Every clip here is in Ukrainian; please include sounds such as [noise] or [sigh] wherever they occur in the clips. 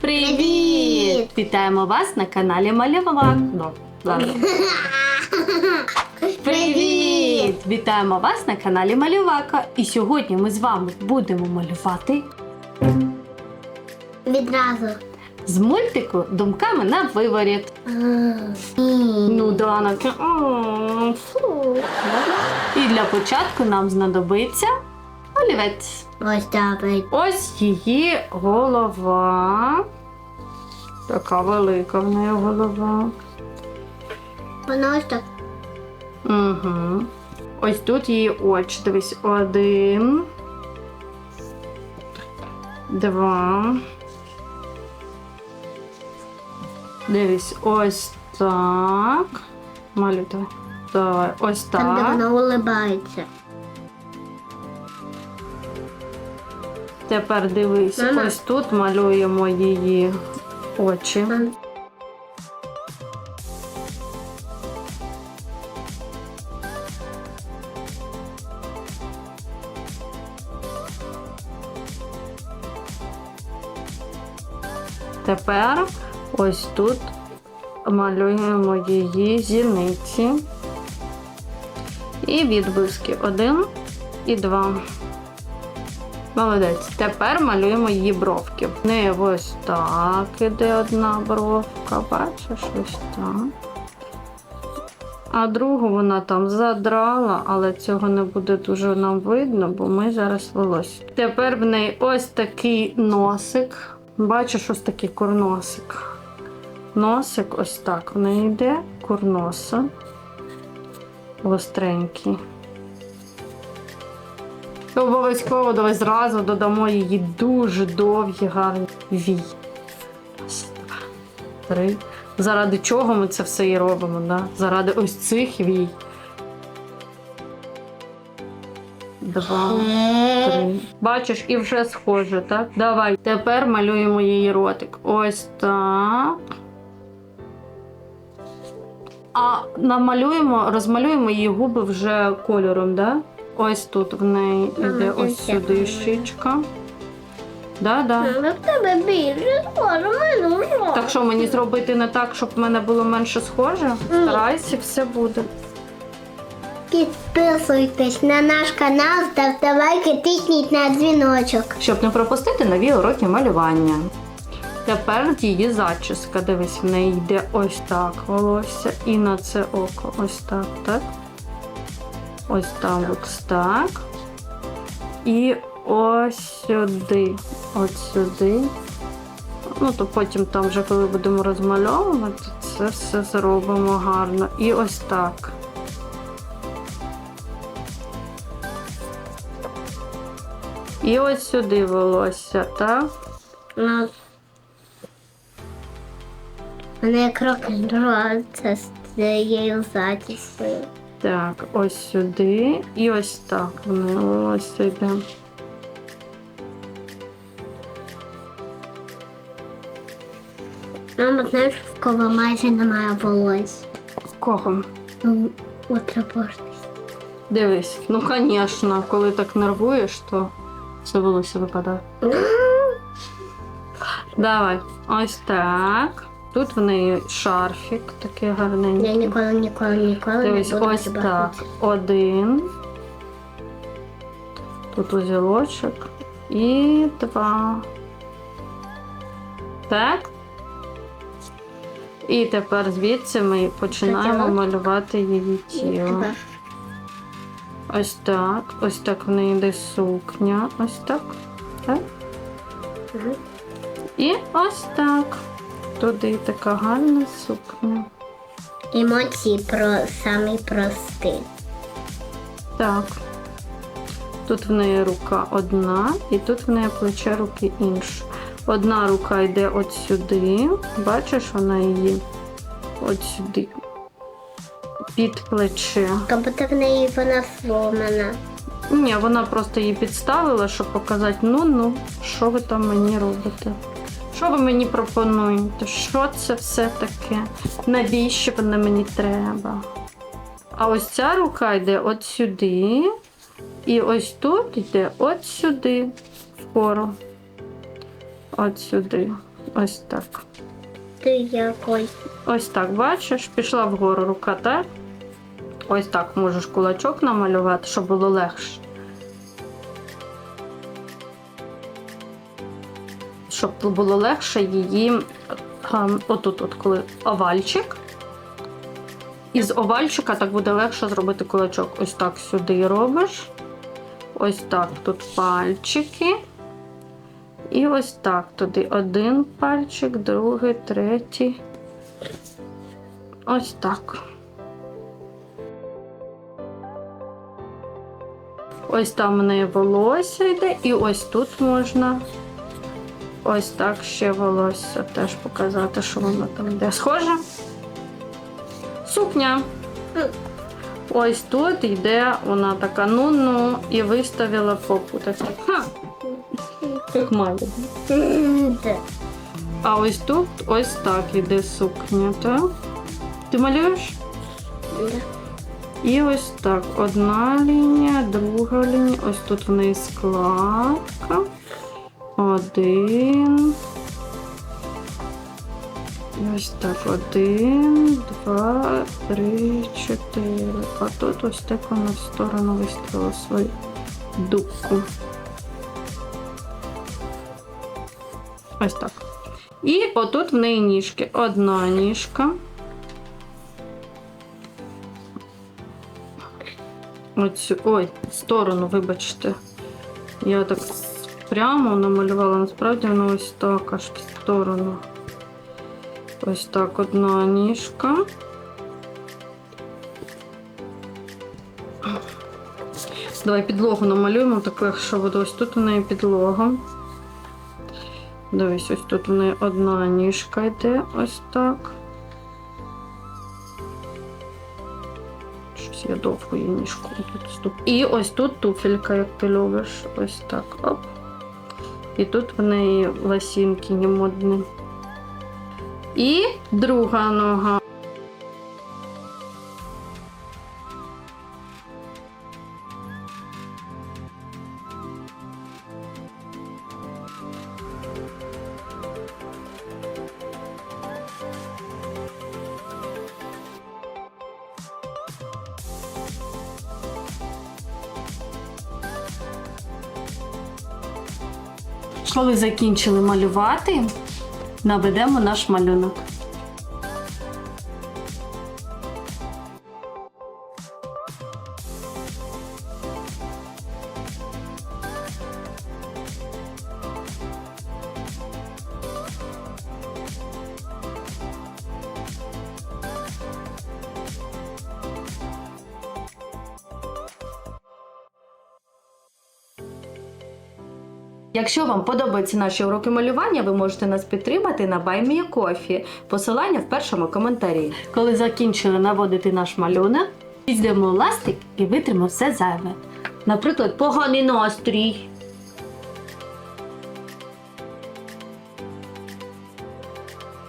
Привіт! Вітаємо вас на каналі Малювак. Ну. [laughs] Привіт! Вітаємо вас на каналі Малювака. І сьогодні ми з вами будемо малювати Відразу. з мультику думками на виворіт. Ну, Дана. І для початку нам знадобиться олівець. Ось так. Ось її голова. Така велика в неї голова. Воно ось так. Угу. Ось тут її очі. Дивись, один. Два. Дивись, ось так. Малю, давай. Давай, ось Там, де так. улибається. Тепер дивись, Мама. ось тут малюємо її очі. Тепер ось тут малюємо її зіниці. І відблиски. Один і два. Молодець. Тепер малюємо її бровки. В неї ось так іде одна бровка, бачиш, ось так. А другу вона там задрала, але цього не буде дуже нам видно, бо ми зараз волосся. Тепер в неї ось такий носик. Бачиш, ось такий курносик. Носик ось так в неї йде, курноса. Гостренький. Обов'язково давай зразу додамо її дуже довгі, гарні вій. Три. Заради чого ми це все і робимо? Да? Заради ось цих вій. Два, три. Бачиш, і вже схоже, так? Давай. Тепер малюємо її ротик. Ось так. А намалюємо, розмалюємо її губи вже кольором, да? Ось тут в неї йде ось сюди щічка. Да, да. в тебе більше схоже, мене Так що мені зробити не так, щоб в мене було менше схоже? Старайся, все буде. Підписуйтесь на наш канал, ставте лайки, тисніть на дзвіночок. Щоб не пропустити нові уроки малювання. Тепер її зачіска. Дивись, в неї йде ось так волосся і на це око. Ось так, так. Ось там ось так. І ось сюди. Ось сюди. Ну, то потім там вже коли будемо розмальовувати, це все зробимо гарно. І ось так. І ось сюди волосся, так? Ну, Мене кроки це з цією затісною. Так, ось сюди і ось так. Волосся йде. Мама, знаєш, в кого майже немає волосся. В кого? Ну, Ультрапортись. Дивись, ну звісно, коли так нервуєш, то все волосся випадає. [laughs] Давай, ось так. Тут в неї шарфік такий Я гарненький. ніколи, ніколи, ніколи Дивись, не буду ось тебе так. Один. Тут узілочок. І два. Так. І тепер звідси ми починаємо тіло? малювати її тіло. Ось так. Ось так в неї йде сукня. Ось так. Так. Мгм. І ось так. Туди така гарна сукня. Емоції про самий простий. Так. Тут в неї рука одна, і тут в неї плече руки інше. Одна рука йде от сюди. Бачиш, вона її от сюди. Під плече. Тобто в неї вона сломана. Ні, вона просто її підставила, щоб показати, ну-ну, що ви там мені робите? Що ви мені пропонуєте? Що це все таке? Навіщо воно мені треба? А ось ця рука йде от сюди. І ось тут йде от сюди, вгору. От сюди. Ось так. Ти якось. Ось так, бачиш, пішла вгору рука, так? Ось так можеш кулачок намалювати, щоб було легше. Щоб було легше її ем, отут, от коли овальчик. Із овальчика так буде легше зробити кулачок. Ось так сюди робиш. Ось так тут пальчики. І ось так туди один пальчик, другий, третій. Ось так. Ось там в неї волосся йде, і ось тут можна ось так ще волосся теж показати, що воно там йде. Схоже? Сукня. Ось тут йде вона така ну-ну і виставила попу. Так, ха, як має. А ось тут ось так іде сукня, так? Ти малюєш? І ось так. Одна лінія, друга лінія. Ось тут в неї складка. Один. Ось так. Один, два, три, чотири. А тут ось так вона в сторону виставила свою дубку. Ось так. І отут в неї ніжки. Одна ніжка. Оцю, ой, сторону, вибачте. Я так прямо намалювала, насправді воно ось так, аж в сторону. Ось так одна ніжка. Давай підлогу намалюємо, таку, якщо буде ось тут у неї підлога. Дивись, ось тут в неї одна ніжка йде, ось так. Щось я довго її ніжку тут. І ось тут туфелька, як ти любиш. Ось так. Оп. І тут в неї ласінки не модні. І друга нога. Коли закінчили малювати, наведемо наш малюнок. Якщо вам подобаються наші уроки малювання, ви можете нас підтримати на BuyMeACoffee. Посилання в першому коментарі. Коли закінчили наводити наш малюнок, візьмемо ластик і витримо все зайве. Наприклад, поганий настрій.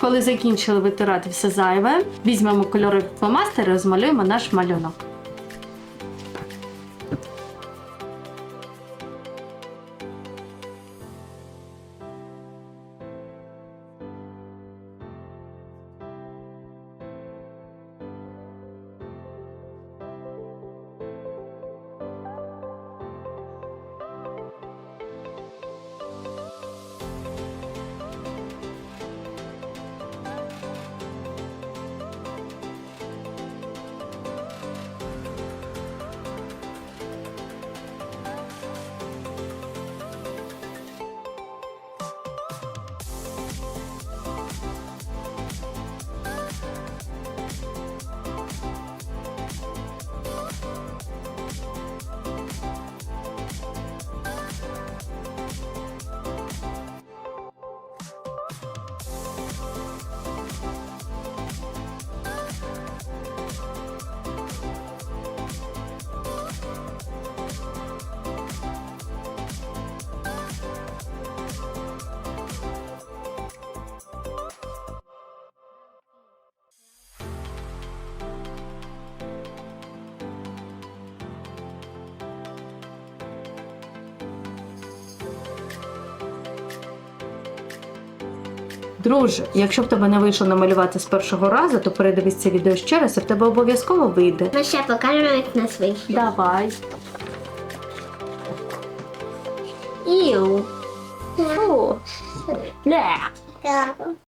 Коли закінчили витирати все зайве, візьмемо кольорові фломастери і розмалюємо наш малюнок. Друже, якщо в тебе не вийшло намалювати з першого разу, то передивись це відео ще раз, і в тебе обов'язково вийде. Ми ще покажемо, як нас вийшло. Давай. Іу. Фу. Бля.